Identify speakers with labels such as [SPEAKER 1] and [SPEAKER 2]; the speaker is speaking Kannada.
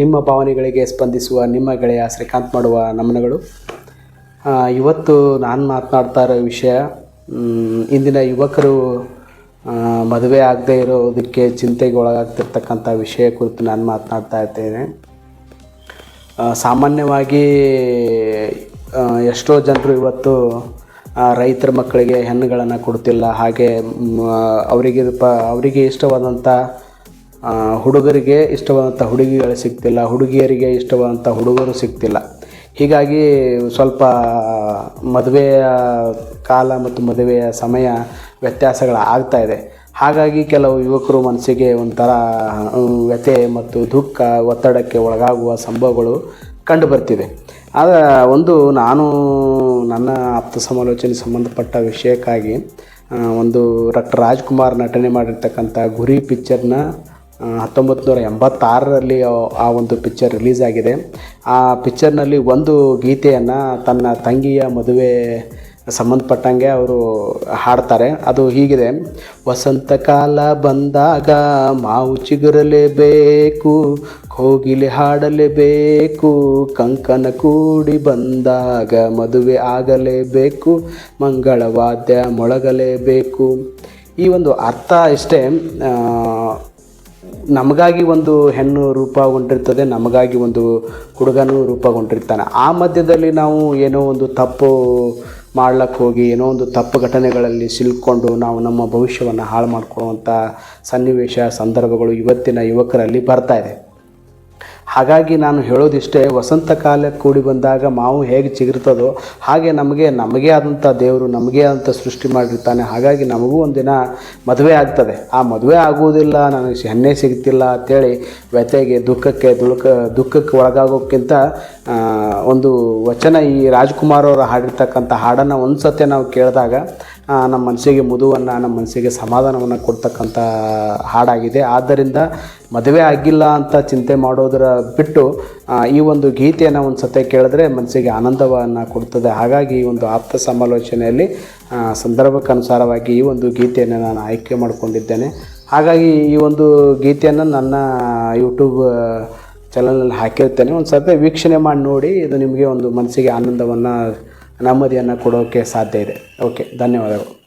[SPEAKER 1] ನಿಮ್ಮ ಭಾವನೆಗಳಿಗೆ ಸ್ಪಂದಿಸುವ, ನಿಮ್ಮ ಗೆಳೆಯ ಶ್ರೀಕಾಂತ್ ಮಾಡುವ ನಮನಗಳು. ಇವತ್ತು ನಾನು ಮಾತನಾಡ್ತಾ ಇರೋ ವಿಷಯ ಇಂದಿನ ಯುವಕರು ಮದುವೆ ಆಗದೇ ಇರೋದಕ್ಕೆ ಚಿಂತೆಗೆ ಒಳಗಾಗ್ತಿರ್ತಕ್ಕಂಥ ವಿಷಯ ಕುರಿತು ನಾನು ಮಾತನಾಡ್ತಾ ಇರ್ತೇನೆ. ಸಾಮಾನ್ಯವಾಗಿ ಎಷ್ಟೋ ಜನರು ಇವತ್ತು ರೈತರ ಮಕ್ಕಳಿಗೆ ಹೆಣ್ಣುಗಳನ್ನು ಕೊಡ್ತಿಲ್ಲ. ಹಾಗೆ ಅವರಿಗೆ ಪ ಅವರಿಗೆ ಇಷ್ಟವಾದಂಥ ಹುಡುಗರಿಗೆ ಇಷ್ಟವಾದಂಥ ಹುಡುಗಿಗಳು ಸಿಗ್ತಿಲ್ಲ, ಹುಡುಗಿಯರಿಗೆ ಇಷ್ಟವಾದಂಥ ಹುಡುಗರು ಸಿಗ್ತಿಲ್ಲ. ಹೀಗಾಗಿ ಸ್ವಲ್ಪ ಮದುವೆಯ ಕಾಲ ಮತ್ತು ಮದುವೆಯ ಸಮಯ ವ್ಯತ್ಯಾಸಗಳು ಆಗ್ತಾ ಇದೆ. ಹಾಗಾಗಿ ಕೆಲವು ಯುವಕರು ಮನಸ್ಸಿಗೆ ಒಂಥರ ವ್ಯಥೆ ಮತ್ತು ದುಃಖ, ಒತ್ತಡಕ್ಕೆ ಒಳಗಾಗುವ ಸಂಭವಗಳು ಕಂಡು ಬರ್ತಿದೆ ಆದ, ಒಂದು ನಾನು ನನ್ನ ಆಪ್ತ ಸಮಾಲೋಚನೆ ಸಂಬಂಧಪಟ್ಟ ವಿಷಯಕ್ಕಾಗಿ ಒಂದು ಡಾಕ್ಟರ್ ರಾಜ್ಕುಮಾರ್ ನಟನೆ ಮಾಡಿರ್ತಕ್ಕಂಥ ಗುರಿ ಪಿಕ್ಚರ್ನ ಹತ್ತೊಂಬತ್ತು ನೂರ ಎಂಬತ್ತಾರರಲ್ಲಿ ಆ- ಒಂದು ಪಿಕ್ಚರ್ ರಿಲೀಸ್ ಆಗಿದೆ ಆ ಪಿಕ್ಚರ್ನಲ್ಲಿ ಒಂದು ಗೀತೆಯನ್ನು ತನ್ನ ತಂಗಿಯ ಮದುವೆ ಸಂಬಂಧಪಟ್ಟಂಗೆ ಅವರು ಹಾಡ್ತಾರೆ. ಅದು ಹೀಗಿದೆ. ವಸಂತ ಕಾಲ ಬಂದಾಗ ಮಾವು ಚಿಗುರಲೇಬೇಕು, ಕೋಗಿಲೆ ಹಾಡಲೇಬೇಕು, ಕಂಕನ ಕೂಡಿ ಬಂದಾಗ ಮದುವೆ ಆಗಲೇಬೇಕು, ಮಂಗಳವಾದ್ಯ ಮೊಳಗಲೇಬೇಕು. ಈ ಒಂದು ಅರ್ಥ ಇಷ್ಟೇ. ನಮಗಾಗಿ ಒಂದು ಹೆಣ್ಣು ರೂಪಗೊಂಡಿರ್ತದೆ, ನಮಗಾಗಿ ಒಂದು ಹುಡುಗನೂ ರೂಪಗೊಂಡಿರ್ತಾನೆ. ಆ ಮಧ್ಯದಲ್ಲಿ ನಾವು ಏನೋ ಒಂದು ತಪ್ಪು ಮಾಡ್ಲಕ್ಕೆ ಹೋಗಿ, ಏನೋ ಒಂದು ತಪ್ಪು ಘಟನೆಗಳಲ್ಲಿ ಸಿಲ್ಕೊಂಡು ನಾವು ನಮ್ಮ ಭವಿಷ್ಯವನ್ನು ಹಾಳು ಮಾಡ್ಕೊಳ್ಳುವಂಥ ಸನ್ನಿವೇಶ, ಸಂದರ್ಭಗಳು ಇವತ್ತಿನ ಯುವಕರಲ್ಲಿ ಬರ್ತಾ ಇದೆ. ಹಾಗಾಗಿ ನಾನು ಹೇಳೋದಿಷ್ಟೇ, ವಸಂತ ಕಾಲ ಕೂಡಿ ಬಂದಾಗ ಮಾವು ಹೇಗೆ ಚಿಗುರ್ತದೋ ಹಾಗೆ ನಮಗೆ ನಮಗೆ ಆದಂಥ ದೇವರು ನಮಗೆ ಆದಂಥ ಸೃಷ್ಟಿ ಮಾಡಿರ್ತಾನೆ. ಹಾಗಾಗಿ ನಮಗೂ ಒಂದಿನ ಮದುವೆ ಆಗ್ತದೆ. ಆ ಮದುವೆ ಆಗುವುದಿಲ್ಲ, ನನಗೆ ಹೆಣ್ಣೆ ಸಿಗ್ತಿಲ್ಲ ಅಂತೇಳಿ ವ್ಯಥೆಗೆ, ದುಃಖಕ್ಕೆ ದುಳುಕ ದುಃಖಕ್ಕೆ ಒಳಗಾಗೋಕ್ಕಿಂತ ಒಂದು ವಚನ ಈ ರಾಜ್ಕುಮಾರ್ ಅವರು ಹಾಡಿರ್ತಕ್ಕಂಥ ಹಾಡನ್ನು ಒಂದು ಸತಿ ನಾವು ಕೇಳಿದಾಗ ನಮ್ಮ ಮನಸ್ಸಿಗೆ ಮುದುವನ್ನು, ನಮ್ಮ ಮನಸ್ಸಿಗೆ ಸಮಾಧಾನವನ್ನು ಕೊಡ್ತಕ್ಕಂಥ ಹಾಡಾಗಿದೆ. ಆದ್ದರಿಂದ ಮದುವೆ ಆಗಿಲ್ಲ ಅಂತ ಚಿಂತೆ ಮಾಡೋದರ ಬಿಟ್ಟು ಈ ಒಂದು ಗೀತೆಯನ್ನು ಒಂದು ಸತಿ ಕೇಳಿದ್ರೆ ಮನಸ್ಸಿಗೆ ಆನಂದವನ್ನು ಕೊಡ್ತದೆ. ಹಾಗಾಗಿ ಈ ಒಂದು ಆಪ್ತ ಸಮಾಲೋಚನೆಯಲ್ಲಿ ಸಂದರ್ಭಕ್ಕನುಸಾರವಾಗಿ ಈ ಒಂದು ಗೀತೆಯನ್ನು ನಾನು ಆಯ್ಕೆ ಮಾಡಿಕೊಂಡಿದ್ದೇನೆ. ಹಾಗಾಗಿ ಈ ಒಂದು ಗೀತೆಯನ್ನು ನನ್ನ ಯೂಟ್ಯೂಬ್ ಚಾನಲಲ್ಲಿ ಹಾಕಿರ್ತೇನೆ. ಒಂದು ಸರ್ತಿ ವೀಕ್ಷಣೆ ಮಾಡಿ ನೋಡಿ, ಇದು ನಿಮಗೆ ಒಂದು ಮನಸ್ಸಿಗೆ ಆನಂದವನ್ನು ನೆಮ್ಮದಿಯನ್ನು ಕೊಡೋಕ್ಕೆ ಸಾಧ್ಯ ಇದೆ. ಓಕೆ ಧನ್ಯವಾದಗಳು.